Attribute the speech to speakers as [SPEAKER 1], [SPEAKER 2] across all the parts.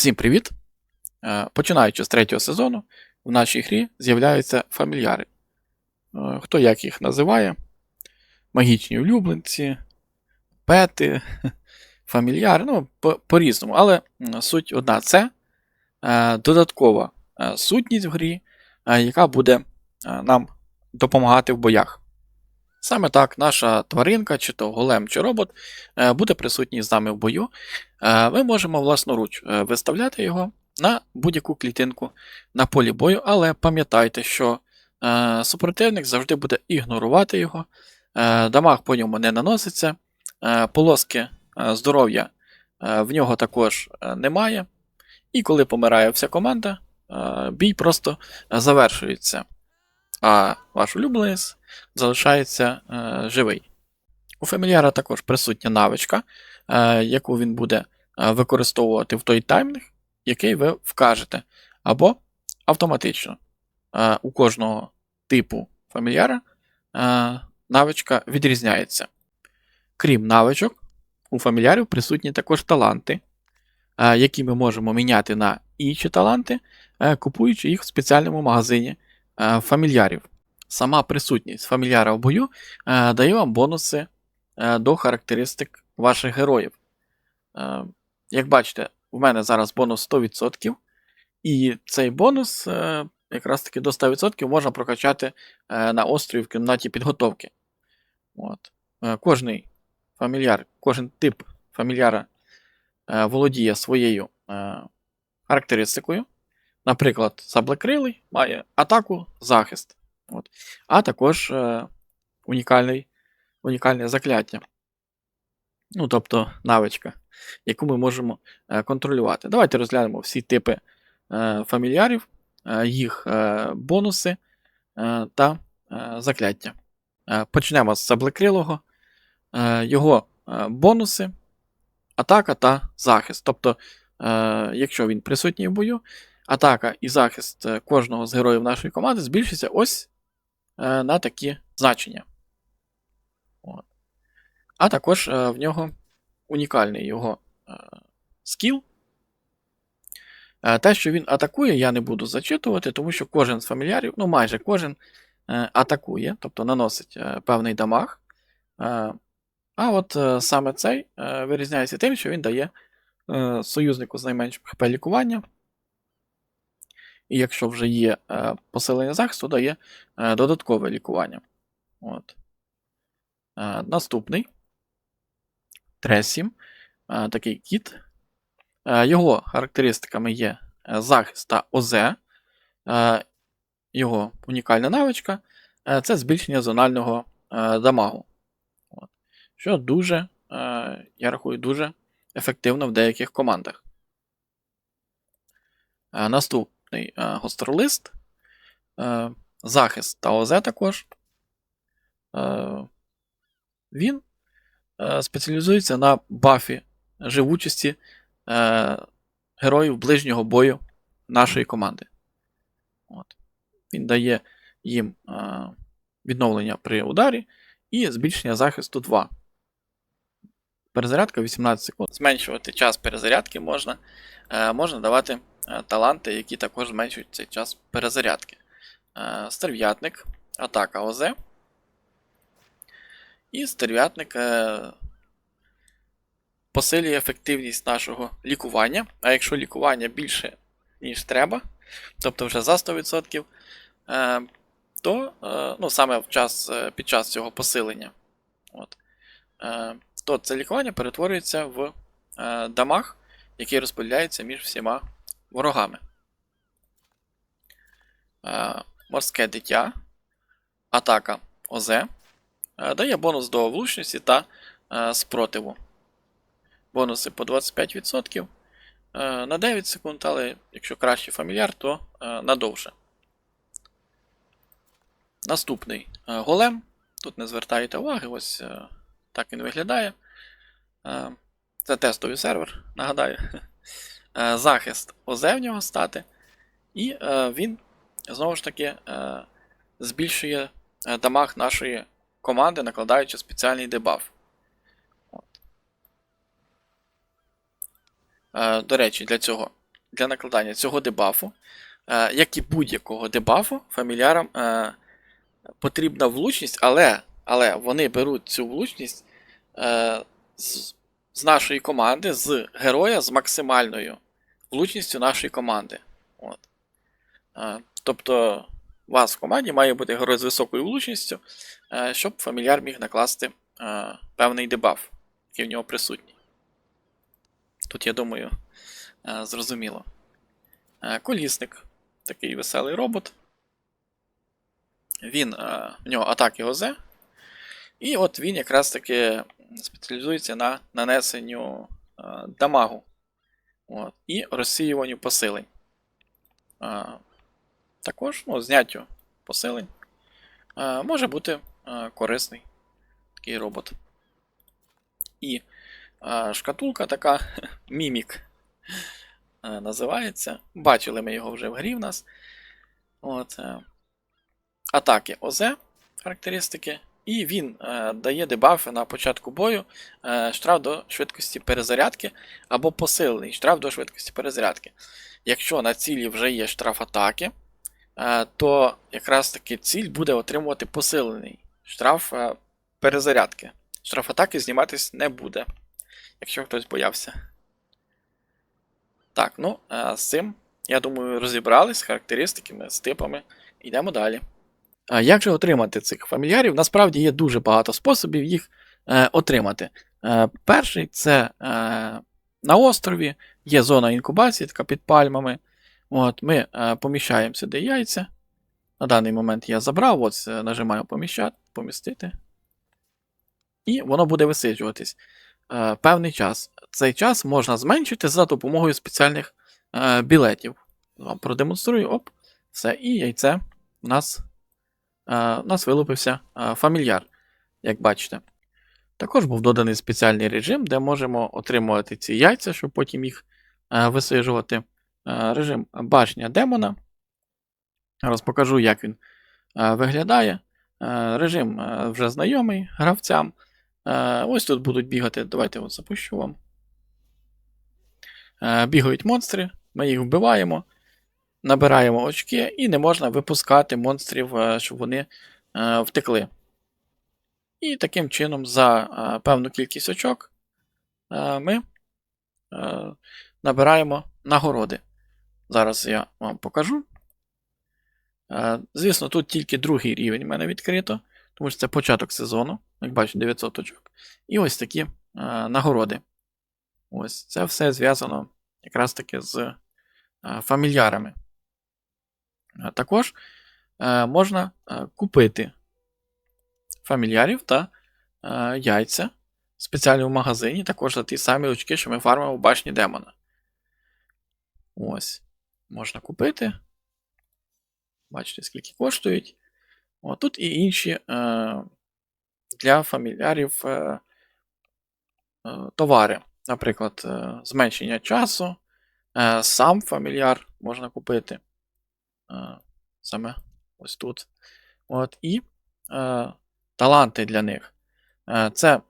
[SPEAKER 1] Всім привіт! Е, Починаючи з третього сезону, в нашій грі з'являються фамільяри. Е, Хто як їх називає? Магічні улюбленці, пети, фамільяри, ну, по- по-різному. Але суть одна це е, додаткова сутність в грі, яка буде нам допомагати в боях. Саме так, наша тваринка, чи то голем, чи робот, буде присутній з нами в бою. Е, Ми можемо власноруч е, виставляти його на будь-яку клітинку на полі бою, але пам'ятайте, що е, супротивник завжди буде ігнорувати його, дамаг по ньому не наноситься, полоски здоров'я в нього також немає. І коли помирає вся команда, бій просто завершується. А ваш улюбленець залишається живий. У фамільяра також присутня навичка, яку він буде використовувати в той таймінг, який ви вкажете, або автоматично. Е, У кожного типу фамільяра е, навичка відрізняється. Крім навичок, у фамільярів присутні також таланти, е, які ми можемо міняти на інші таланти, е, купуючи їх в спеціальному магазині е, фамільярів. Сама присутність фамільяра в бою е, дає вам бонуси е, до характеристик ваших героїв. Як бачите, в мене зараз бонус 100%, і цей бонус е, якраз таки до 100% можна прокачати е, на острові в кімнаті підготовки. От. Е, Кожний фамільяр, кожен тип фамільяра володіє своєю характеристикою. Наприклад, саблекрилий має атаку, захист. От. А також унікальний, унікальне закляття. Ну, тобто навичка, яку ми можемо е, контролювати. Давайте розглянемо всі типи е, фамільярів, е, їх бонуси та закляття. Почнемо з саблекрилого. Е, його бонуси, атака та захист. Тобто, якщо він присутній в бою, атака і захист кожного з героїв нашої команди збільшиться ось на такі значення. А також е, в нього унікальний його е, скіл. Е, те, що він атакує, я не буду зачитувати, тому що кожен з фамільярів, ну майже кожен атакує, тобто наносить певний дамаг. А от саме цей вирізняється тим, що він дає союзнику з найменшим хп лікування. І якщо вже є посилення захисту, дає додаткове лікування. От. Наступний. Тресім. Е, такий кіт. Е, його характеристиками є е, захист та ОЗ. Його унікальна навичка це збільшення зонального дамагу. Що дуже, я рахую, дуже ефективно в деяких командах. Наступний гостролист. Захист та ОЗ також. Він спеціалізується на бафі живучості е, героїв ближнього бою нашої команди. От. Він дає їм е, відновлення при ударі і збільшення захисту 2. Перезарядка 18 секунд. Зменшувати час перезарядки можна. Е, можна давати е, таланти, які також зменшують цей час перезарядки. Е, стерв'ятник, атака ОЗ. І стерв'ятник е, посилює ефективність нашого лікування. А якщо лікування більше, ніж треба, тобто вже за 100%, е, то е, ну, саме в час, е, під час цього посилення, от, то це лікування перетворюється в дамаг, який розподіляється між всіма ворогами. Морське дитя, атака ОЗ. Е, Дає бонус до влучності та е, спротиву. Бонуси по 25% е, на 9 секунд, але якщо краще фамільяр, то надовше. Наступний голем. Тут не звертаєте уваги, ось так він виглядає. Це тестовий сервер, нагадаю. Захист ОЗ в нього стати. І він знову ж таки збільшує дамаг нашої команди, накладаючи спеціальний дебаф. От. Е, До речі, для цього для накладання цього дебафу, е, як і будь-якого дебафу, фамільярам е, потрібна влучність, але, але вони беруть цю влучність е, з, з нашої команди, з героя з максимальною влучністю нашої команди. От. Е, тобто, вас в команді має бути герой з високою влучністю, е, щоб фамільяр міг накласти е, певний дебаф, який в нього присутній. Тут, я думаю, е, зрозуміло. Колісник такий веселий робот. Він, в нього атаки ОЗ. І от він якраз таки спеціалізується на нанесенню дамагу от, і розсіюванню посилень. Також ну, зняттю посилень. Е, може бути е, корисний такий робот. І е, шкатулка така мімік називається. Бачили ми його вже в грі в нас. От, атаки ОЗ характеристики. І він е, дає дебафи на початку бою, е, штраф до швидкості перезарядки або посилений штраф до швидкості перезарядки. Якщо на цілі вже є штраф атаки, то якраз таки ціль буде отримувати посилений штраф е, перезарядки. Штраф атаки зніматись не буде, якщо хтось боявся. Так, ну, е, з цим, я думаю, розібрались з характеристиками, з типами. Йдемо далі. А як же отримати цих фамільярів? Насправді є дуже багато способів їх е, отримати. Е, перший це е, на острові є зона інкубації, така під пальмами. От, Ми е, поміщаємо сюди яйця. На даний момент я забрав, от е, нажимаю поміщати, помістити. І воно буде висиджуватись е, певний час. Цей час можна зменшити за допомогою спеціальних е, білетів. Вам продемонструю, оп, все, і яйце у нас е, у нас вилупився е, фамільяр, як бачите. Також був доданий спеціальний режим, де можемо отримувати ці яйця, щоб потім їх е, висижувати. Е, режим башня демона. Зараз покажу, як він е, виглядає. Е, режим вже знайомий гравцям. Ось тут будуть бігати. Давайте от запущу вам. Бігають монстри, ми їх вбиваємо набираємо очки, і не можна випускати монстрів, щоб вони втекли. І таким чином, за певну кількість очок ми набираємо нагороди. Зараз я вам покажу. Е, звісно, тут тільки другий рівень в мене відкрито, тому що це початок сезону, як бачите, 900 очок. І ось такі е, нагороди. Ось це все зв'язано якраз таки з е, фамільярами. Також можна купити фамільярів та яйця в магазині, також за ті самі очки, що ми фармимо в башні демона. Ось. Можна купити. Бачите, скільки коштують. О, тут і інші е, для фамільярів е, е, товари. Наприклад, зменшення часу. Сам фамільяр можна купити. Саме ось тут. От, І е, таланти для них. Е, це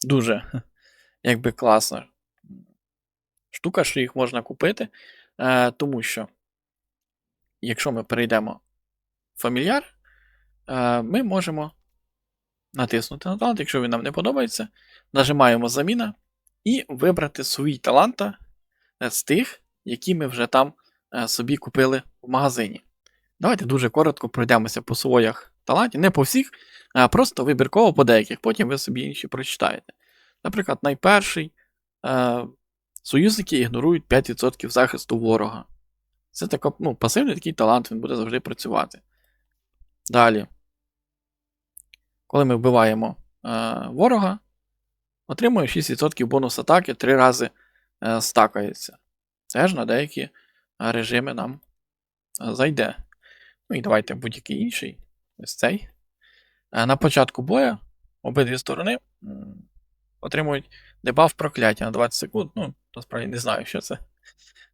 [SPEAKER 1] дуже якби класна штука, що їх можна купити. Е, тому що, якщо ми перейдемо в фамільяр, е, ми можемо натиснути на талант, якщо він нам не подобається, нажимаємо заміна і вибрати свій таланта з тих, які ми вже там е, собі купили в магазині. Давайте дуже коротко пройдемося по своїх талантів, не по всіх, а просто вибірково по деяких, потім ви собі інші прочитаєте. Наприклад, найперший е, союзники ігнорують 5% захисту ворога. Це така, ну, пасивний такий талант, він буде завжди працювати. Далі. Коли ми вбиваємо е, ворога, отримуємо 6% бонус атаки 3 рази е, стакається. Це ж на деякі режими нам е, зайде. Ну і давайте будь-який інший. Ось цей. Е, На початку боя обидві сторони отримують дебаф прокляття на 20 секунд. Ну, насправді не знаю, що це.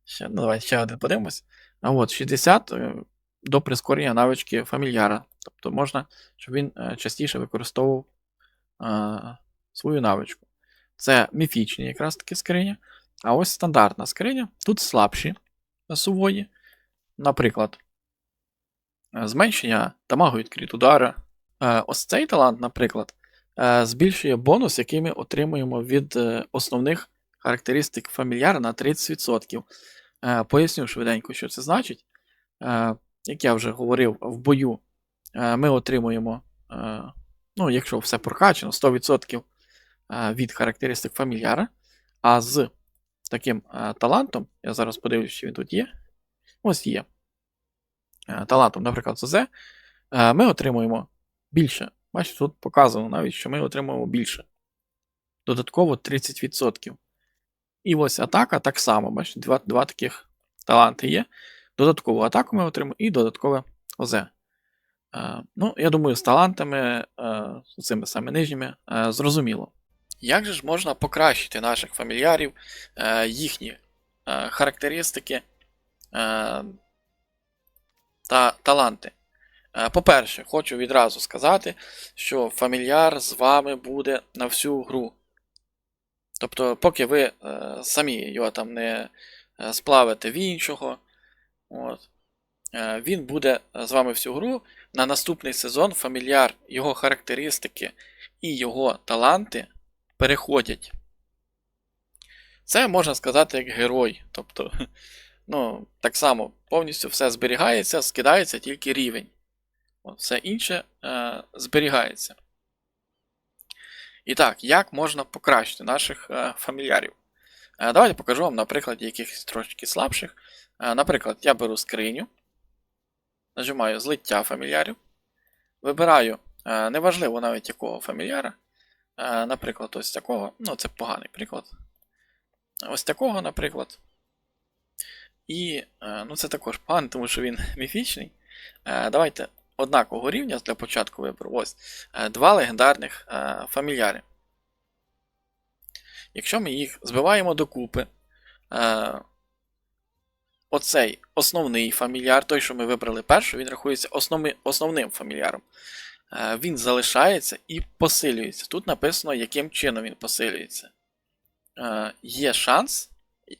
[SPEAKER 1] Ще, ну, давайте ще один подивимось. А от 60 е, до прискорення навички фамільяра. Тобто можна, щоб він е, частіше використовував е, свою навичку. Це міфічні якраз таки скриня. А ось стандартна скриня. Тут слабші сувої. Наприклад, зменшення дамагу від удара. Ось цей талант, наприклад, збільшує бонус, який ми отримуємо від е, основних характеристик фамільяра на 30%. Е, Поясню швиденько, що це значить. Е, Як я вже говорив, в бою е, ми отримуємо, е, ну, якщо все прокачано, 100% е, від характеристик фамільяра. А з таким е, талантом, я зараз подивлюсь, чи він тут є. Ось є. Е, талантом, наприклад, е, ми отримуємо більше. Бачите, тут показано навіть, що ми отримуємо більше. Додатково 30%. І ось атака так само. Бачите, два, два таких таланти є. Додаткову атаку ми отримуємо і додаткове ОЗ. Е, ну, я думаю, з талантами, е, цими саме нижніми, е, зрозуміло. Як же ж можна покращити наших фамільярів, е, їхні е, характеристики е, та таланти? Е, По-перше, хочу відразу сказати, що фамільяр з вами буде на всю гру. Тобто, поки ви е, самі його там не е, сплавите в іншого, от, е, він буде з вами всю гру. На наступний сезон фамільяр, його характеристики і його таланти переходять. Це можна сказати як герой. Тобто, ну, так само повністю все зберігається, скидається тільки рівень. Все інше е, зберігається. І так, як можна покращити наших е, фамільярів? Е, давайте покажу вам на прикладі якихось трошки слабших. Е, наприклад, я беру скриню, нажимаю злиття фамільярів, вибираю, е, неважливо навіть якого фамільяра. Е, наприклад, ось такого. Ну, це поганий приклад. Ось такого, наприклад. І е, ну, це також поганий, тому що він міфічний. Е, Давайте однакового рівня для початку вибору. Ось е, два легендарних е, фамільяри. Якщо ми їх збиваємо докупи, е, оцей основний фамільяр, той, що ми вибрали перший, він рахується основни, основним фамільяром. Він залишається і посилюється. Тут написано, яким чином він посилюється. Є шанс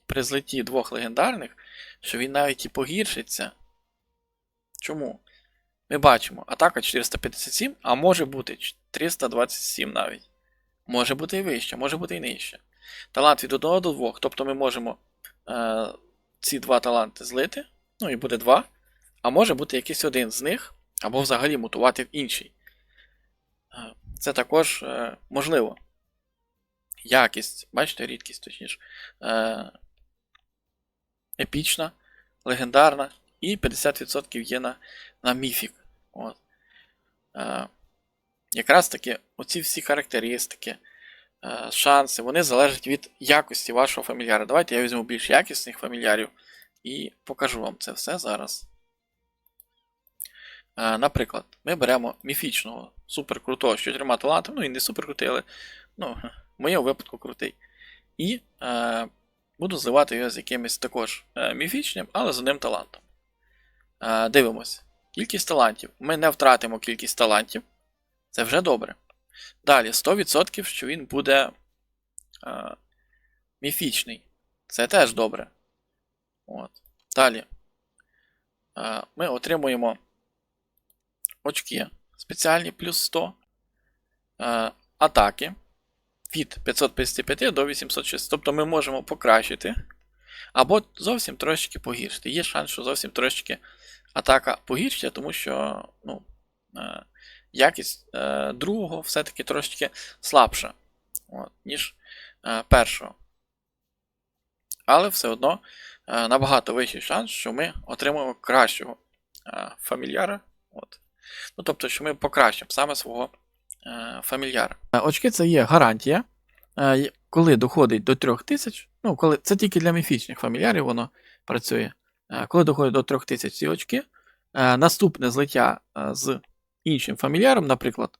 [SPEAKER 1] при злитті двох легендарних, що він навіть і погіршиться. Чому? Ми бачимо, атака 457, а може бути 327 навіть. Може бути і вище, може бути і нижче. Талант від 1 до 2. Тобто ми можемо е, ці два таланти злити, ну і буде 2. А може бути якийсь один з них, або взагалі мутувати в інший. Е, це також е, можливо. Якість, бачите, рідкість, точніше. Е, епічна, легендарна, і 50% є на на міфік. Е, якраз таки оці всі характеристики, е, шанси, вони залежать від якості вашого фамільяра. Давайте я візьму більш якісних фамільярів і покажу вам це все зараз. Е, наприклад, ми беремо міфічного, суперкрутого, з чотирма талантами, ну він не суперкрутий, але ну, в моєму випадку крутий. І е, буду зливати його з якимось також міфічним, але з одним талантом. Е, дивимось. Кількість талантів. Ми не втратимо кількість талантів. Це вже добре. Далі 100%, що він буде е, міфічний. Це теж добре. От. Далі. Е, ми отримуємо очки спеціальні плюс 100. Е, атаки від 555 до 806. Тобто ми можемо покращити. Або зовсім трошечки погіршити. Є шанс, що зовсім трошечки атака погіршиться, тому що ну, е, якість е, другого все-таки трошечки слабша, от, ніж е, першого. Але все одно е, набагато вищий шанс, що ми отримаємо кращого е, фамільяра. От. Ну, Тобто, що ми покращимо саме свого е, фамільяра. Очки це є гарантія. Е, коли доходить до 3000, ну, коли це тільки для міфічних фамільярів воно працює. Е, Коли доходить до 3000 ці очки, е, наступне злиття е, з іншим фамільяром, наприклад,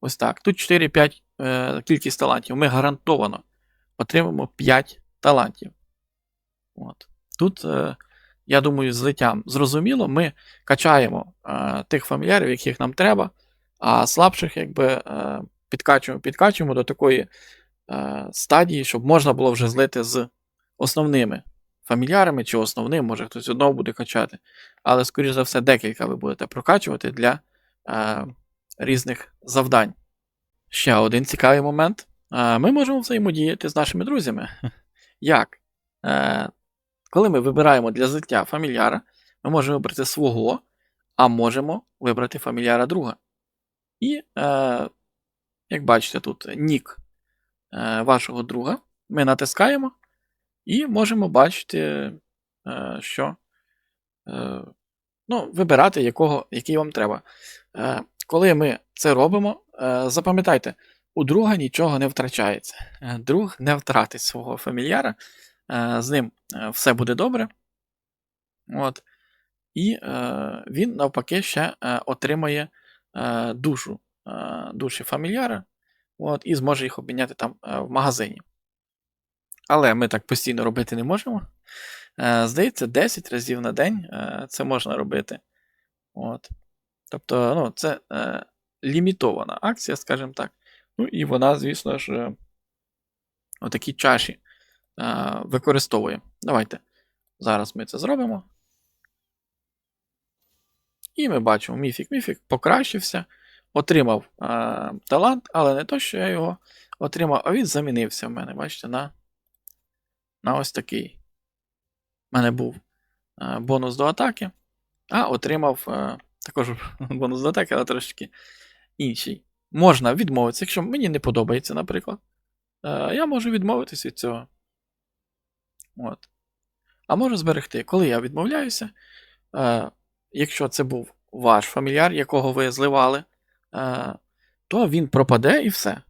[SPEAKER 1] ось так. Тут 4-5 е, кількість талантів. Ми гарантовано отримаємо 5 талантів. От. Тут, я думаю, злиттям зрозуміло, ми качаємо тих фамільярів, яких нам треба, а слабших, якби підкачуємо, підкачуємо до такої стадії, щоб можна було вже злити з основними фамільярами чи основним, може хтось одного буде качати. Але, скоріш за все, декілька ви будете прокачувати для е, різних завдань. Ще один цікавий момент. Е, ми можемо взаємодіяти з нашими друзями. Як? Е, коли ми вибираємо для злиття фамільяра, ми можемо вибрати свого, а можемо вибрати фамільяра друга. І, е, як бачите, тут нік е, вашого друга. Ми натискаємо і можемо бачити, е, що е, ну, вибирати, якого, який вам треба. Е, коли ми це робимо, запам'ятайте, у друга нічого не втрачається. Друг не втратить свого фамільяра, з ним все буде добре. От. І він навпаки ще отримає душу, душі фамільяра от, і зможе їх обміняти там в магазині. Але ми так постійно робити не можемо. Е, здається, 10 разів на день е, це можна робити. От. Тобто, ну, це е, лімітована акція, скажімо так. Ну і вона, звісно ж, е, отакі чаші е, використовує. Давайте зараз ми це зробимо. І ми бачимо, міфік міфік покращився, отримав е, талант, але не то, що я його отримав, а він замінився в мене, бачите, на, на ось такий. У мене був е, бонус до атаки, а отримав е, також бонус до атаки, але трошки інший. Можна відмовитися, якщо мені не подобається, наприклад. Е, я можу відмовитись від цього. От. А можу зберегти. Коли я відмовляюся, якщо це був ваш фамільяр, якого ви зливали, то він пропаде і все.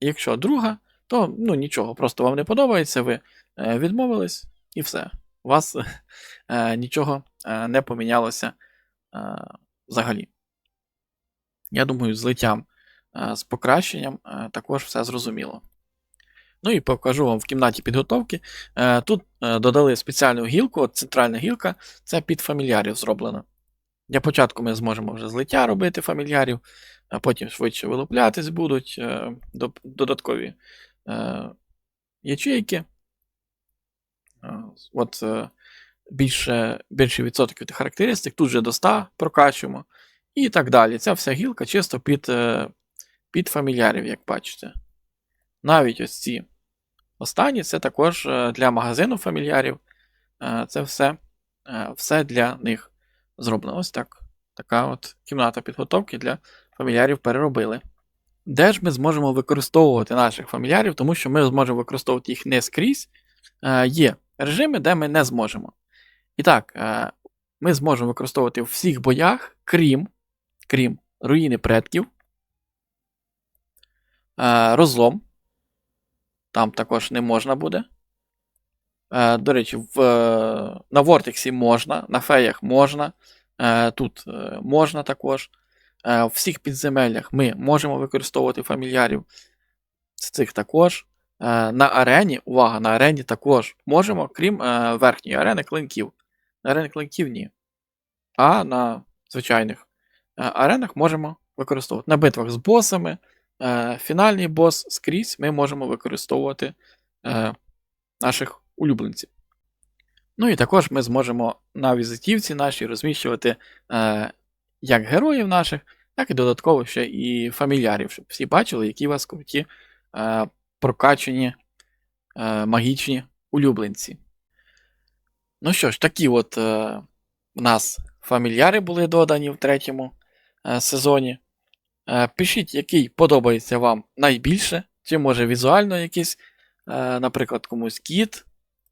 [SPEAKER 1] Якщо друга, то ну, нічого, просто вам не подобається, ви е, відмовились і все. У вас е, нічого е, не помінялося взагалі. Я думаю, з злиттям е, з покращенням також все зрозуміло. Ну і покажу вам в кімнаті підготовки. Тут додали спеціальну гілку, от центральна гілка це під фамільярів зроблено. Для початку ми зможемо вже злиття робити фамільярів, а потім швидше вилуплятись будуть додаткові ячейки. Е, От е, більше, більше відсотків тих характеристик, тут же до 100 прокачуємо. І так далі. Ця вся гілка чисто під, е, під фамільярів, як бачите. Навіть ось ці останні це також е, для магазину фамільярів. Е, Це все, все для них зроблено. Ось так. Така от кімната підготовки для фамільярів переробили. Де ж ми зможемо використовувати наших фамільярів, тому що ми зможемо використовувати їх не скрізь. Е, Є режими, де ми не зможемо. І так, е, ми зможемо використовувати в всіх боях, крім, крім руїни предків, е, розлом. Там також не можна буде. Е, До речі, в, е, на Вортексі можна, на феях можна, е, тут е, можна також. Е, В всіх підземеллях ми можемо використовувати фамільярів. З цих також. Е, На арені, увага, на арені також можемо, крім е, верхньої арени клинків. На арені клинків ні. А на звичайних е, аренах можемо використовувати. На битвах з босами, е, фінальний бос скрізь ми можемо використовувати е, наших улюбленців. Ну і також ми зможемо на візитівці нашій розміщувати е, як героїв наших, так і додатково ще і фамільярів, щоб всі бачили, які у вас круті е, прокачані е, магічні улюбленці. Ну що ж, такі от е, у нас фамільяри були додані в третьому е, сезоні. Е, пишіть, який подобається вам найбільше, чи може візуально якийсь, е, наприклад, комусь кіт,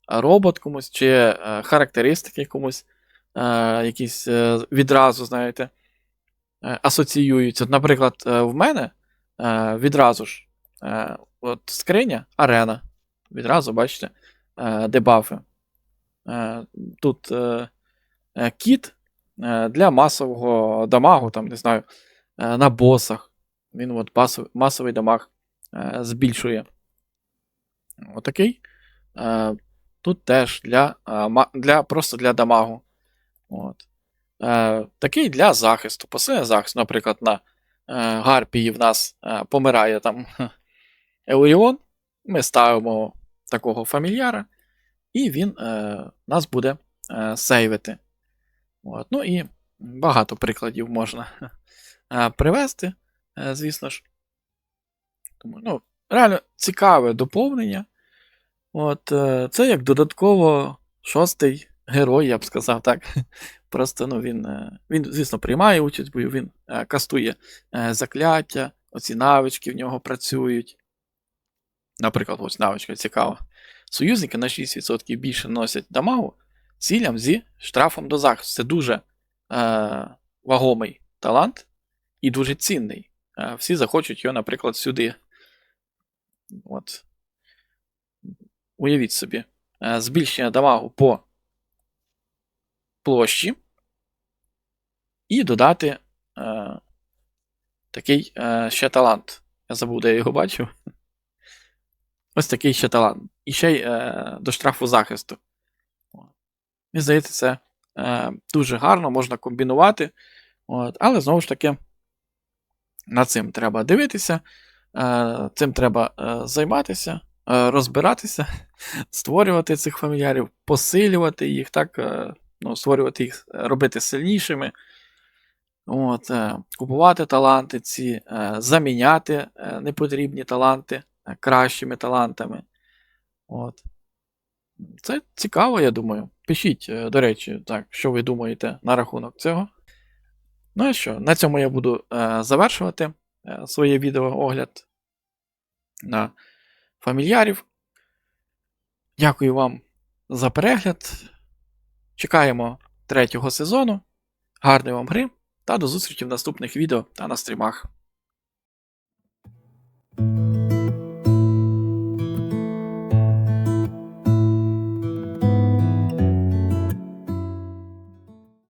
[SPEAKER 1] робот комусь, чи е, характеристики комусь е, якісь е, відразу, знаєте, асоціюються. Наприклад, е, в мене е, відразу ж е, от скриня, арена. Відразу, бачите, е, дебафи. Е, Тут е, е, кіт е, для масового дамагу, там, не знаю, е, на босах. Він от масовий, дамаг е, збільшує. Отакий. Е, Тут теж для, е, для, просто для дамагу. От. Е, Такий для захисту. Посилення захисту, наприклад, на е, Гарпії в нас е, помирає там Еуріон. Ми ставимо такого фамільяра, і він нас буде сейвити. От. Ну і багато прикладів можна е, привести, звісно ж. Тому, ну, реально цікаве доповнення. От, це як додатково шостий герой, я б сказав так. Просто ну, він, е, він, звісно, приймає участь бою, він е, кастує е, закляття, оці навички в нього працюють. Наприклад, ось навичка цікава. Союзники на 6% більше носять дамагу цілям зі штрафом до захисту. Це дуже е, вагомий талант і дуже цінний. Е, всі захочуть його, наприклад, сюди. От. Уявіть собі, е, збільшення дамагу по площі і додати е, такий е, ще талант. Я забув, де я його бачив. Ось такий ще талант. І ще й е, до штрафу захисту. Мені здається, це е, дуже гарно, можна комбінувати. От, але знову ж таки, над цим треба дивитися, е, цим треба е, займатися, е, розбиратися, створювати цих фамільярів, посилювати їх, так, е, ну, створювати їх, е, робити сильнішими. От, е, купувати таланти ці, е, заміняти е, непотрібні таланти кращими талантами. От. Це цікаво, я думаю. Пишіть, до речі, так, що ви думаєте на рахунок цього. Ну і що, на цьому я буду завершувати своє відеоогляд на фамільярів. Дякую вам за перегляд. Чекаємо третього сезону. Гарної вам гри та до зустрічі в наступних відео та на стрімах.